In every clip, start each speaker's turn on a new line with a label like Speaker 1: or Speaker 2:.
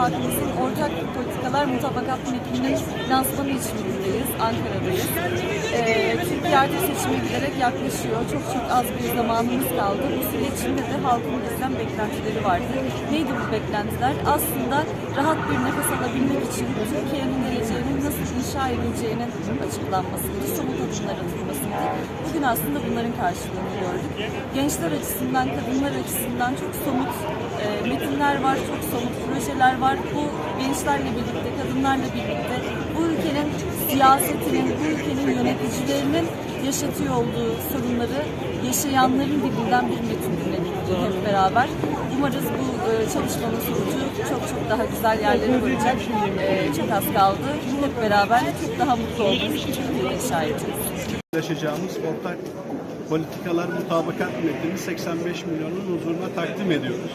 Speaker 1: Partimizin ortak politikalar mutabakat metninin lansmanı için buradayız. Ankara'dayız. Ee, Türkiye artık seçime giderek yaklaşıyor. Çok çok az bir zamanımız kaldı. Bu süre içinde de halkın bizden beklentileri vardı. Neydi bu beklentiler? Aslında rahat bir nefes alabilmek için Türkiye'nin geleceğinin nasıl inşa edileceğinin açıklanmasıydı. Somut adımlar atılmasıydı. Bugün aslında bunların karşılığını gördük. Gençler açısından, kadınlar açısından çok somut e, metinler var, çok somut projeler var. Bu gençlerle birlikte, kadınlarla birlikte bu ülkenin siyasetinin, bu ülkenin yöneticilerinin yaşatıyor olduğu sorunları yaşayanların dilinden bir metin dinledik hep beraber. Umarız bu e, çalışmanın sonucu çok çok daha güzel yerlere varacak. E, çok az kaldı. Hep beraber çok daha mutlu olduğumuz bir Türkiye inşa edeceğiz.
Speaker 2: Yaşayacağımız ortak politikalar mutabakat metnini 85 milyonun huzuruna takdim ediyoruz.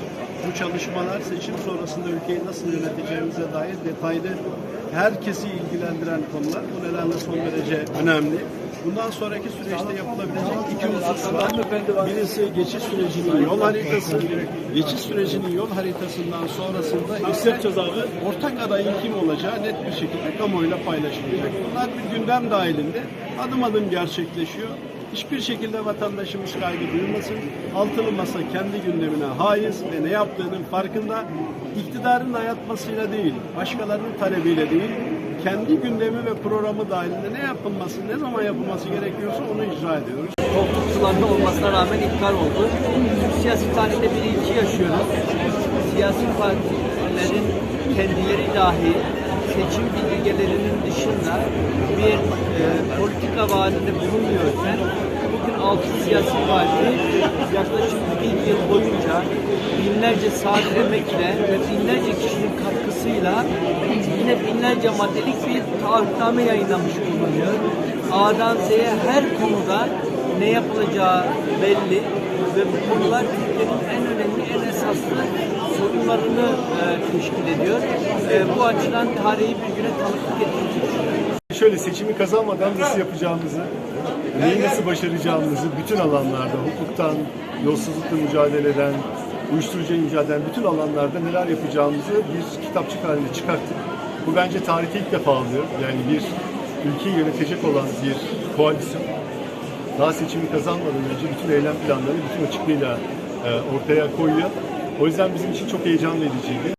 Speaker 2: Bu çalışmalar seçim sonrasında ülkeyi nasıl yöneteceğimize dair detaylı herkesi ilgilendiren konular. Bu nedenle son derece önemli. Bundan sonraki süreçte yapılabilecek iki husus var. Birisi geçiş sürecinin yol haritası. Geçiş sürecinin yol haritasından sonrasında ise ortak adayın kim olacağı net bir şekilde kamuoyuyla paylaşılacak. Bunlar bir gündem dahilinde adım adım gerçekleşiyor. Hiçbir şekilde vatandaşımız kaygı duymasın. Altılı masa kendi gündemine haiz ve ne yaptığının farkında. İktidarın dayatmasıyla değil, başkalarının talebiyle değil, kendi gündemi ve programı dahilinde ne yapılması, ne zaman yapılması gerekiyorsa onu icra ediyoruz.
Speaker 3: koltuk sularında olmasına rağmen iptal oldu. Türk siyasi tarihinde bir ilki yaşıyoruz. Siyasi partilerin kendileri dahi seçim bildirgelerinin dışında bir e, politika vaadinde bulunmuyorken bugün altı siyasi parti yaklaşık bir yıl boyunca binlerce saat emekle ve binlerce kişinin katkısıyla yine binlerce maddelik bir taahhütname yayınlamış bulunuyor. A'dan Z'ye her konuda ne yapılacağı belli ve bu konular en önemli, en e, teşkil ediyor. E, bu açıdan tarihi bir güne tanıklık ettiğimizi.
Speaker 4: Şöyle seçimi kazanmadan nasıl yapacağımızı, neyi nasıl başaracağımızı bütün alanlarda, hukuktan, yolsuzlukla mücadeleden, uyuşturucuya mücadeleden bütün alanlarda neler yapacağımızı bir kitapçık halinde çıkarttık. Bu bence tarihte ilk defa oluyor. Yani bir ülkeyi yönetecek olan bir koalisyon daha seçimi kazanmadan önce bütün eylem planlarını bütün açıklığıyla e, ortaya koyuyor. O yüzden bizim için çok heyecan vericiydi.